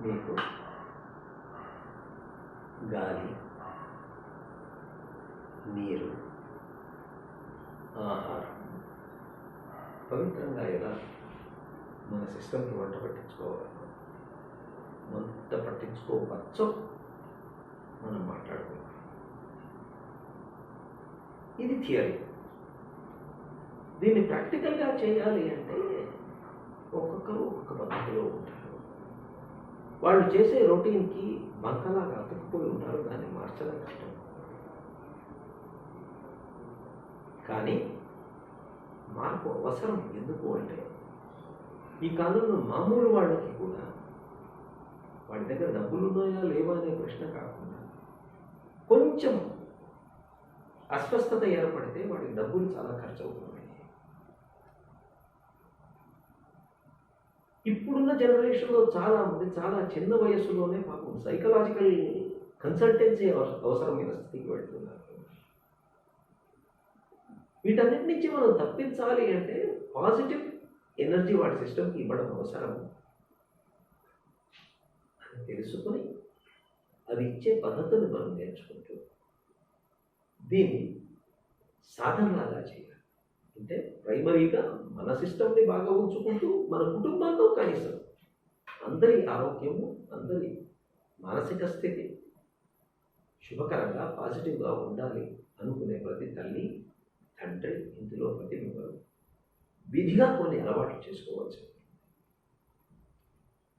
మీకు గాలి నీరు ఆహారం పవిత్రంగా ఎలా మన సిస్టమ్కి వంట పట్టించుకోవాలి? వంట పట్టించుకోవచ్చో మనం మాట్లాడుకుందాం. ఇది థియరీ. దీన్ని ప్రాక్టికల్గా చేయాలి అంటే ఒక్కొక్కరు ఒక్కొక్క పద్ధతిలో ఉంటారు. వాళ్ళు చేసే రొటీన్కి బంకలాగా అతుక్కుపోయి ఉంటారు దాన్ని మార్చడం కష్టం. కానీ మార్పు అవసరం ఎందుకు అంటే ఈ కాలంలో మామూలు వాళ్ళకి కూడా వాడి దగ్గర డబ్బులు ఉన్నాయా లేవా అనే ప్రశ్న కాకుండా కొంచెం అస్వస్థత ఏర్పడితే వాడికి డబ్బులు చాలా ఖర్చు అవుతున్నాయి ఇప్పుడున్న జనరేషన్లో చాలా మంది చాలా చిన్న వయసులోనే పాపం సైకలాజికల్ కన్సల్టెన్సీ అవస- అవసరమైన స్థితికి వెళ్తున్నారు. వీటన్నిటి నుంచి మనం తప్పించాలి అంటే పాజిటివ్ ఎనర్జీ వాడి సిస్టమ్కి ఇవ్వడం అవసరం. అని తెలుసుకొని అది ఇచ్చే పద్ధతులు మనం నేర్చుకుంటూ దీన్ని సాధనలాగా చేయాలి. అంటే ప్రైమరీగా మన సిస్టమ్ని బాగా ఉంచుకుంటూ మన కుటుంబంలో కనీసం అందరి ఆరోగ్యము అందరి మానసిక స్థితి శుభకరంగా పాజిటివ్గా ఉండాలి అనుకునే ప్రతి తల్లి తండ్రి ఇందులో ప్రతి ఒక్కరు విధిగా కొన్ని అలవాట్లు చేసుకోవచ్చు.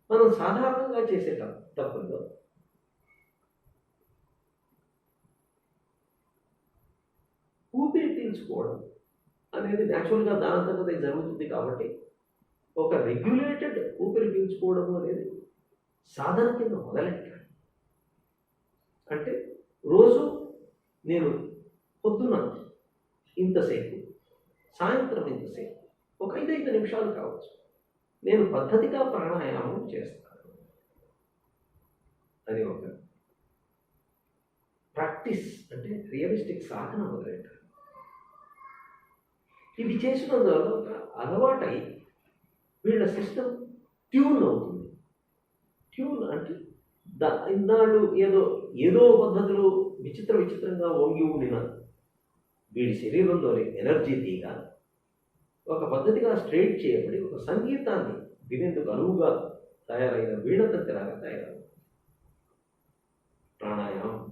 మనం సాధారణంగా చేసే తప్పుల్లో ఊపిరి పీల్చుకోవడం అనేది న్యాచురల్గా దానంతటదే జరుగుతుంది కాబట్టి ఒక రెగ్యులేటెడ్ ఊపిరి పీల్చుకోవడం అనేది సాధన కింద మొదలెట్టాలి. అంటే రోజు నేను పొద్దున ఇంతసేపు సాయంత్రం ఇంతసేపు ఒక ఐదైదు నిమిషాలు కావచ్చు. నేను పద్ధతిగా ప్రాణాయామం చేస్తాను. అది ఒక ప్రాక్టీస్ అంటే రియలిస్టిక్ సాధన మొదలెట్టాలి. ఇవి చేసినందువల్ల ఒక అలవాటై వీళ్ళ సిస్టమ్ ట్యూన్ అవుతుంది. ట్యూన్ అంటే దా ఇన్నాళ్ళు ఏదో ఏదో పద్ధతిలో విచిత్ర విచిత్రంగా వంగి ఉండిన వీడి శరీరంలోని ఎనర్జీ తీగ ఒక పద్ధతిగా స్ట్రైట్ చేయబడి ఒక సంగీతాన్ని వినేందుకు అనువుగా తయారైన వీణతంతిలాగా తయారవుతుంది. ప్రాణాయామం.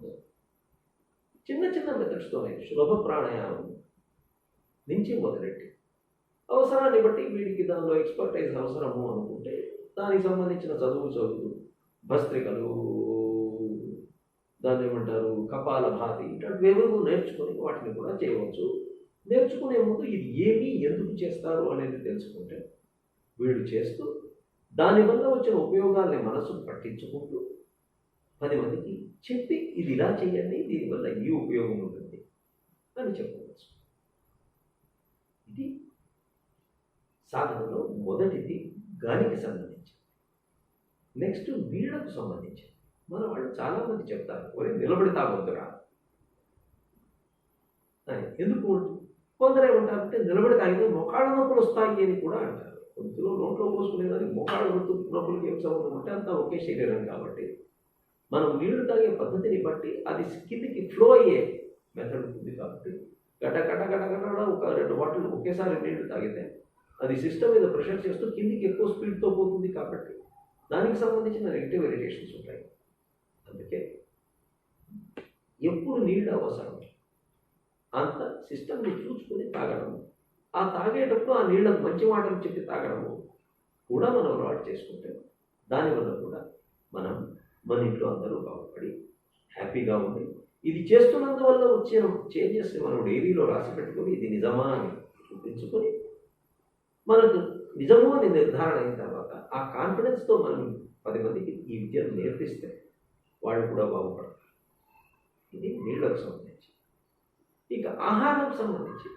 చిన్న చిన్న మెథడ్స్తోనే సులభ ప్రాణాయామం. నుంచి మొదలెట్టి. అవసరాన్ని బట్టి వీడికి దానిలో ఎక్స్పర్టైజ్ అవసరము అనుకుంటే దానికి సంబంధించిన చదువు చదువు భస్త్రికలు దాన్ని ఏమంటారు కపాల భాతి ఇట్లాంటివి ఎవరు నేర్చుకొని వాటిని కూడా చేయవచ్చు. నేర్చుకునే ముందు ఇది ఏమి ఎందుకు చేస్తారు అనేది తెలుసుకుంటే వీళ్ళు చేస్తూ దానివల్ల వచ్చిన ఉపయోగాల్ని మనసు పట్టించుకుంటూ పది మందికి చెప్పి ఇది ఇలా చేయండి దీనివల్ల ఈ ఉపయోగం ఉంటుంది అని చెప్పవచ్చు ఇది సాధనలో మొదటిది గాలికి సంబంధించి నెక్స్ట్ నీళ్ళకు సంబంధించి మన వాళ్ళు చాలామంది చెప్తారు ఒరే నిలబడి తాగొద్దురా అని. ఎందుకు? కొందరు అంటే నిలబడి తాగితే మొకాళ్ళ నొప్పులు వస్తాయి అని కూడా అంటారు. గొంతులో నోట్లో పోసుకునేదానికి మొకాళ్ళ నొప్పు నొప్పులకి ఏం సంబంధం? అంటే అంతా ఒకే శరీరం కాబట్టి. మనం నీళ్ళు తాగే పద్ధతిని బట్టి అది కిందికి ఫ్లో అయ్యే మెథడ్ ఉంది కాబట్టి గడ్డ గడ్డ గడ్డ గడ్డ ఒక రెండు బాటిల్ ఒకేసారి నీళ్ళు తాగితే అది సిస్టమ్ మీద ప్రెషర్ చేస్తూ కిందికి ఎక్కువ స్పీడ్తో పోతుంది కాబట్టి దానికి సంబంధించిన నెగిటివ్ ఇరిటేషన్స్ ఉంటాయి. అందుకే ఎప్పుడు నీళ్ళు అవసరం? అంత సిస్టమ్ని చూసుకుని తాగడము ఆ తాగేటప్పుడు ఆ నీళ్ళకు మంచి మాటలు చెప్పి తాగడము కూడా మనం అలవాటు చేసుకుంటే దానివల్ల కూడా మనం మన ఇంట్లో అందరూ బాగుపడి హ్యాపీగా ఉండి ఇది చేస్తున్నందువల్ల వచ్చిన చేస్తే మనం డైరీలో రాసి పెట్టుకొని ఇది నిజమా అని చూపించుకొని మనకు నిజము అని నిర్ధారణ అయిన తర్వాత ఆ కాన్ఫిడెన్స్తో మనం పది మందికి ఈ విద్యను నేర్పిస్తే వాళ్ళు కూడా బాగుపడతారు. ఇది నీళ్ళకు సంబంధించి. ఇక ఆహారం సంబంధించి.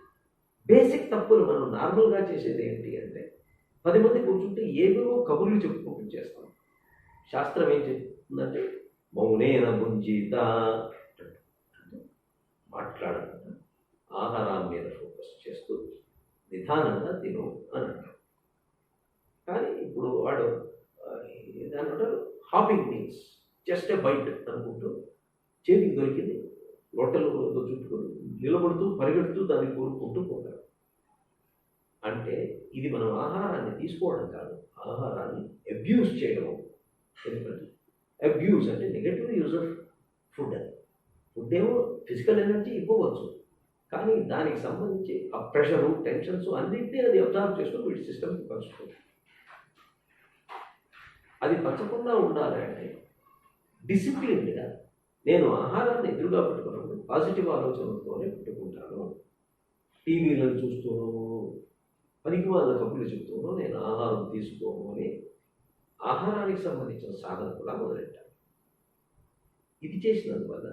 బేసిక్ తప్పులు మనం నార్మల్గా చేసేది ఏంటి అంటే పది మంది కూర్చుంటే ఏవేవో కబుర్లు చెప్పుకుంటూ చేస్తాం. శాస్త్రం ఏం చెప్తుందంటే మౌనేన ముంజిత మాట్లాడకుండా ఆహారం మీద ఫోకస్ చేస్తూ నిదానంగా తిను అని కానీ ఇప్పుడు వాడు దాని అంటారు? Hopping means just a bite అనుకుంటూ చేతికి దొరికింది. లొట్టలు చుట్టుకొని నిలబడుతూ పరిగెడుతూ దాన్ని కోరుకుంటూ పోతాడు. అంటే ఇది మనం ఆహారాన్ని తీసుకోవడం కాదు. ఆహారాన్ని అబ్యూస్ చేయడం ఎందుకంటే అబ్యూస్ అంటే నెగటివ్ యూజ్ ఆఫ్ ఫుడ్ అని. ఫుడ్ ఏమో ఫిజికల్ ఎనర్జీ ఇవ్వవచ్చు. కానీ దానికి సంబంధించి ఆ ప్రెషరు టెన్షన్స్ అన్నింటినీ అది అబ్జర్వ్ చేసుకుని వీటి సిస్టమ్కి పంచుకోండి అది పంచకుండా ఉండాలి అంటే డిసిప్లిన్డ్గా నేను ఆహారాన్ని ఎదురుగా పెట్టుకున్నాను పాజిటివ్ ఆలోచనలతోనే పెట్టుకుంటాను. టీవీలను చూస్తూనో పనికి వాళ్ళ కబుర్లు చెప్తూనో నేను ఆహారం తీసుకోను అని ఆహారానికి సంబంధించిన సాధన కూడా మొదలెట్టాను. ఇది చేసినందువల్ల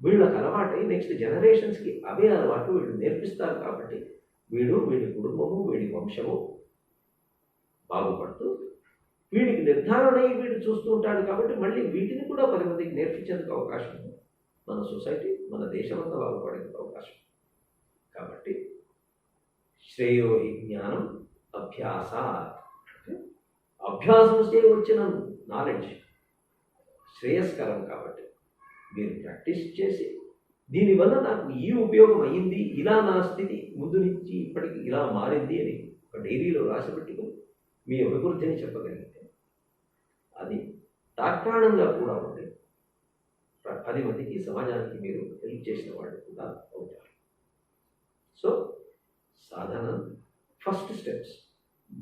వీళ్ళకి అలవాటై నెక్స్ట్ జనరేషన్స్కి అవే అలవాటు వీళ్ళు నేర్పిస్తారు కాబట్టి వీడు వీడి కుటుంబము వీడి వంశము బాగుపడుతూ వీడికి నిర్ధారణ అయ్యి వీడు చూస్తూ ఉంటాడు కాబట్టి మళ్ళీ వీటిని కూడా పది మందికి నేర్పించేందుకు అవకాశం మన సొసైటీ మన దేశం అంతా బాగుపడేందుకు అవకాశం కాబట్టి శ్రేయో హి జ్ఞానం అభ్యాస అభ్యాసం చే వచ్చిన నాలెడ్జ్ శ్రేయస్కరం కాబట్టి మీరు ప్రాక్టీస్ చేసి దీనివల్ల నాకు ఈ ఉపయోగం అయ్యింది ఇలా నా స్థితి ముందు నుంచి ఇప్పటికి ఇలా మారింది అని ఒక డైరీలో రాసి పెట్టుకుని మీ అభివృద్ధిని చెప్పగలిగితే అది తాత్కాణంగా కూడా ఉంది పది మందికి సమాజానికి మీరు హెల్ప్ చేసిన వాళ్ళు కూడా అవుతారు. సో సాధన ఫస్ట్ స్టెప్స్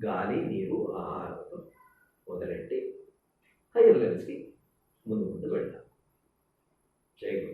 గాలి నీరు ఆహారం మొదలెట్టి హైయర్ లెవెల్స్కి ముందు ముందు వెళ్ళాలి. 这个